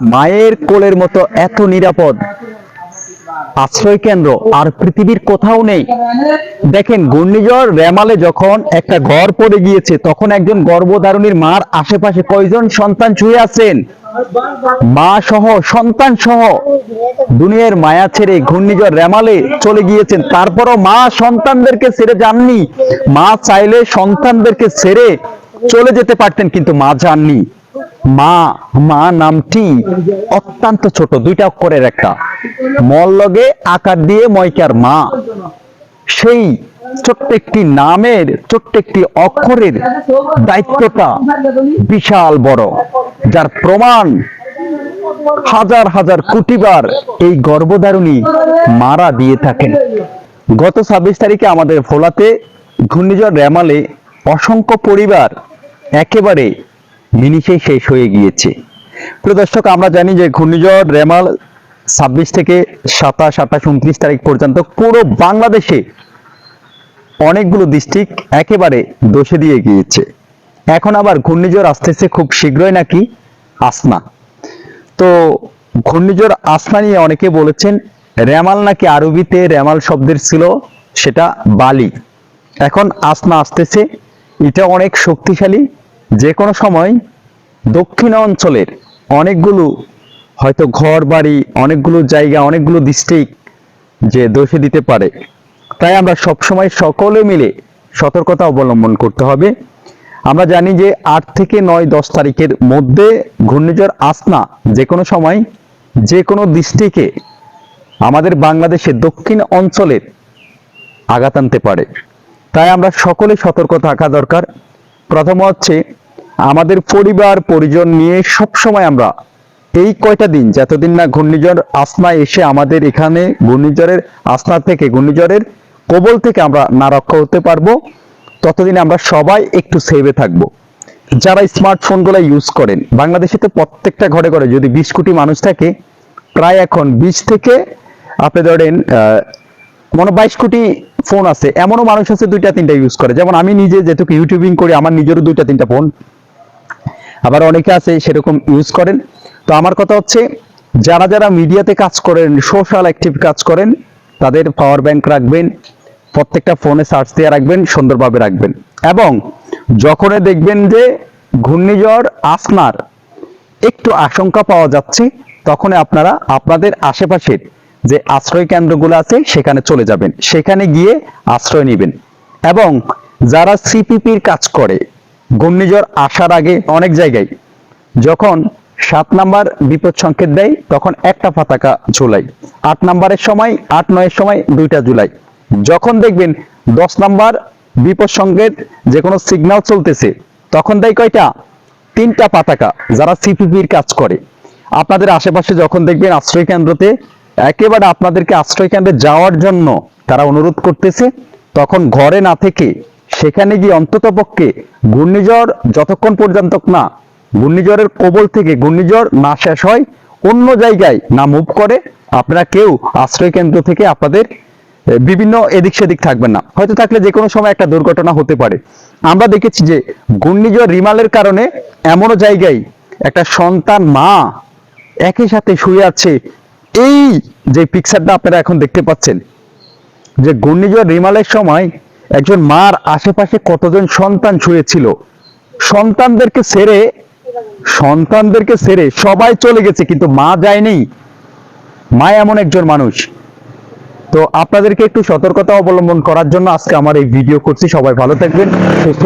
মায়ের কোলের মতো এত নিরাপদ। আশ্রয় কেন্দ্র, আর পৃথিবীর কোথাও নেই। দেখেন, ঘূর্ণিঝড় রেমালে যখন একটা ঘর পড়ে গিয়েছে, তখন একজন গর্ভধারণীর মার আশেপাশে কয়জন সন্তান ছুঁয়ে আছেন? মা সহ, সন্তান সহ। দুনিয়ার মায়া ছেড়ে ঘূর্ণিঝড় রেমালে চলে গিয়েছেন। তারপরও মা সন্তানদেরকে ছেড়ে যাননি। মা চাইলে সন্তানদেরকে ছেড়ে চলে যেতে পারতেন, কিন্তু মা যাননি। মা মা নামটি অত্যন্ত ছোট, দুইটা অক্ষরের একটা। মল্লগে আকার দিয়ে ময়কার মা। সেই ছোট্ট একটি নামের, ছোট্ট একটি অক্ষরের দায়িত্বটা বিশাল বড়, যার প্রমাণ হাজার হাজার কোটিবার এই গর্ভধারণী মারা দিয়ে থাকেন। গত ছাব্বিশ তারিখে আমাদের ভোলাতে ঘূর্ণিঝড় রেমালে অসংখ্য পরিবার একেবারে মিনিশেই শেষ হয়ে গিয়েছে। প্রিয় দর্শক, আমরা জানি যে ঘূর্ণিঝড় রেমাল ছাব্বিশ থেকে সাতাশ, আঠাশ, উনত্রিশ তারিখ পর্যন্ত পুরো বাংলাদেশে অনেকগুলো ডিস্ট্রিক্ট একেবারে দোষে দিয়ে গিয়েছে। এখন আবার ঘূর্ণিঝড় আসতেছে খুব শীঘ্রই নাকি? আসনা তো ঘূর্ণিঝড় আসনা নিয়ে অনেকে বলেছেন, রেমাল নাকি আরবিতে রেমাল শব্দের ছিল, সেটা বালি। এখন আসনা আসতেছে, এটা অনেক শক্তিশালী যে কোনো সময় দক্ষিণ অঞ্চলের অনেকগুলো হয়তো ঘর, বাড়ি, অনেকগুলো জায়গা, অনেকগুলো ডিস্ট্রিক্ট যে দোষে দিতে পারে। তাই আমরা সবসময় সকলে মিলে সতর্কতা অবলম্বন করতে হবে। আমরা জানি যে আট থেকে নয়, দশ তারিখের মধ্যে ঘূর্ণিঝড় আসনা যে কোনো সময় যে কোনো ডিস্ট্রিক্টে আমাদের বাংলাদেশের দক্ষিণ অঞ্চলের আঘাত আনতে পারে। তাই আমরা সকলে সতর্ক থাকা দরকার। প্রথম হচ্ছে আমাদের পরিবার, পরিজন নিয়ে সবসময় আমরা এই কয়টা দিন, যতদিন না ঘূর্ণিঝড় আসনা এসে আমাদের এখানে ঘূর্ণিঝড়ের আসনা থেকে ঘূর্ণিঝড়ের কবল থেকে আমরা না রক্ষা হতে পারব, ততদিন আমরা সবাই একটু সেভে থাকব। যারা স্মার্টফোনগুলো ইউজ করেন, বাংলাদেশে তো প্রত্যেকটা ঘরে ঘরে যদি বিশ কোটি মানুষ থাকে, প্রায় এখন বিশ থেকে, আপনি ধরেন মনে বাইশ কোটি ফোন আছে, এমনও মানুষ আছে দুইটা তিনটা ইউজ করে। যেমন আমি নিজে যেটুকু ইউটিউবিং করি, আমার নিজেরও দুইটা তিনটা ফোন আবার অনেকে আছে সেরকম ইউজ করেন। তো আমার কথা হচ্ছে, যারা যারা মিডিয়াতে কাজ করেন সোশ্যাল অ্যাক্টিভ কাজ করেন, তাদের পাওয়ার ব্যাংক রাখবেন, প্রত্যেকটা ফোনে সার্চ দিয়ে রাখবেন, সুন্দরভাবে রাখবেন। এবং যখনই দেখবেন যে ঘূর্ণিঝড়, আসনার একটু আশঙ্কা পাওয়া যাচ্ছে তখন আপনারা আপনাদের আশেপাশের যে আশ্রয় কেন্দ্রগুলো আছে, সেখানে চলে যাবেন। সেখানে গিয়ে আশ্রয় নেবেন। এবং যারা সিপিপির কাজ করে ঘূর্ণিঝড় আসার আগে অনেক জায়গায় যখন সাত নাম্বার বিপদ সংকেত দেয়, তখন একটা পতাকা ঝুলাই আট নাম্বারের সময়, আট নয়ের সময়, দুইটা জুলাই যখন দেখবেন দশ নাম্বার বিপদ সংকেত যে কোনো সিগন্যাল চলতেছে, তখন দেয় কয়টা? তিনটা পতাকা যারা সিপিপির কাজ করে। আপনাদের আশেপাশে যখন দেখবেন আশ্রয় কেন্দ্রতে একেবারে আপনাদেরকে আশ্রয় কেন্দ্রে যাওয়ার জন্য তারা অনুরোধ করতেছে, তখন ঘরে না থেকে সেখানে গিয়ে অন্তত পক্ষে ঘূর্ণিঝড় যতক্ষণ পর্যন্ত না, ঘূর্ণিঝড়ের কবল থেকে ঘূর্ণিঝড় না শেষ হয়, অন্য জায়গায় না মুভ করে, আপনারা কেউ আশ্রয় কেন্দ্র থেকে আপনাদের বিভিন্ন এদিক সেদিক থাকবেন না। হয়তো থাকলে যে কোনো সময় একটা দুর্ঘটনা হতে পারে। আমরা দেখেছি যে ঘূর্ণিঝড় রিমালের কারণে এমনও জায়গায় একটা সন্তান মা একই সাথে শুয়ে আছে। এই যে পিকচারটা আপনারা এখন দেখতে পাচ্ছেন, যে ঘূর্ণিঝড় রিমালের সময় একজন মার আশেপাশে কতজন সন্তান শুয়েছিল সন্তানদেরকে ছেড়ে সন্তানদেরকে ছেড়ে সবাই চলে গেছে, কিন্তু মা যায়নি। মা এমন একজন মানুষ। তো আপনাদেরকে একটু সতর্কতা অবলম্বন করার জন্য আজকে আমার এই ভিডিও করছি। সবাই ভালো থাকবেন, সুস্থ